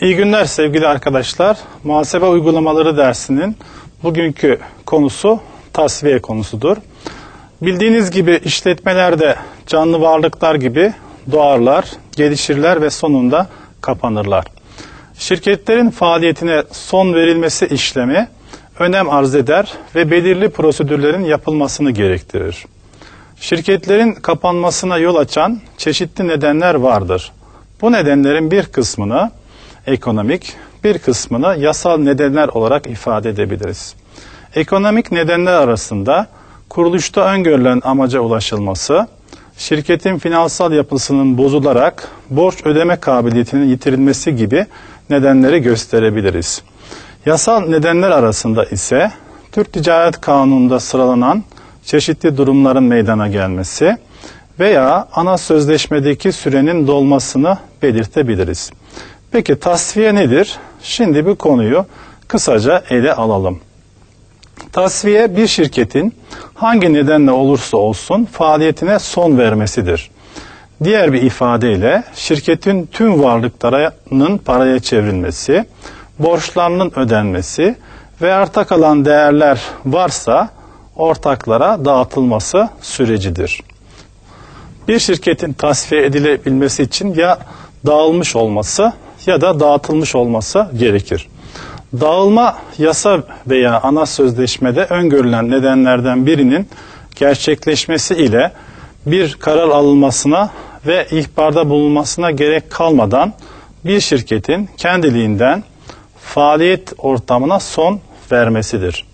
İyi günler sevgili arkadaşlar. Muhasebe uygulamaları dersinin bugünkü konusu tasfiye konusudur. Bildiğiniz gibi işletmelerde canlı varlıklar gibi doğarlar, gelişirler ve sonunda kapanırlar. Şirketlerin faaliyetine son verilmesi işlemi önem arz eder ve belirli prosedürlerin yapılmasını gerektirir. Şirketlerin kapanmasına yol açan çeşitli nedenler vardır. Bu nedenlerin bir kısmını ekonomik, bir kısmını yasal nedenler olarak ifade edebiliriz. Ekonomik nedenler arasında kuruluşta öngörülen amaca ulaşılması, şirketin finansal yapısının bozularak borç ödeme kabiliyetinin yitirilmesi gibi nedenleri gösterebiliriz. Yasal nedenler arasında ise Türk Ticaret Kanunu'nda sıralanan çeşitli durumların meydana gelmesi veya ana sözleşmedeki sürenin dolmasını belirtebiliriz. Peki tasfiye nedir? Şimdi bu konuyu kısaca ele alalım. Tasfiye bir şirketin hangi nedenle olursa olsun faaliyetine son vermesidir. Diğer bir ifadeyle şirketin tüm varlıklarının paraya çevrilmesi, borçlarının ödenmesi ve arta kalan değerler varsa ortaklara dağıtılması sürecidir. Bir şirketin tasfiye edilebilmesi için ya dağılmış olması ya da dağıtılmış olması gerekir. Dağılma yasa veya ana sözleşmede öngörülen nedenlerden birinin gerçekleşmesi ile bir karar alınmasına ve ihbarda bulunmasına gerek kalmadan bir şirketin kendiliğinden faaliyet ortamına son vermesidir.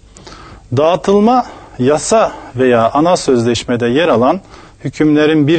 Dağıtılma yasa veya ana sözleşmede yer alan hükümlerin bir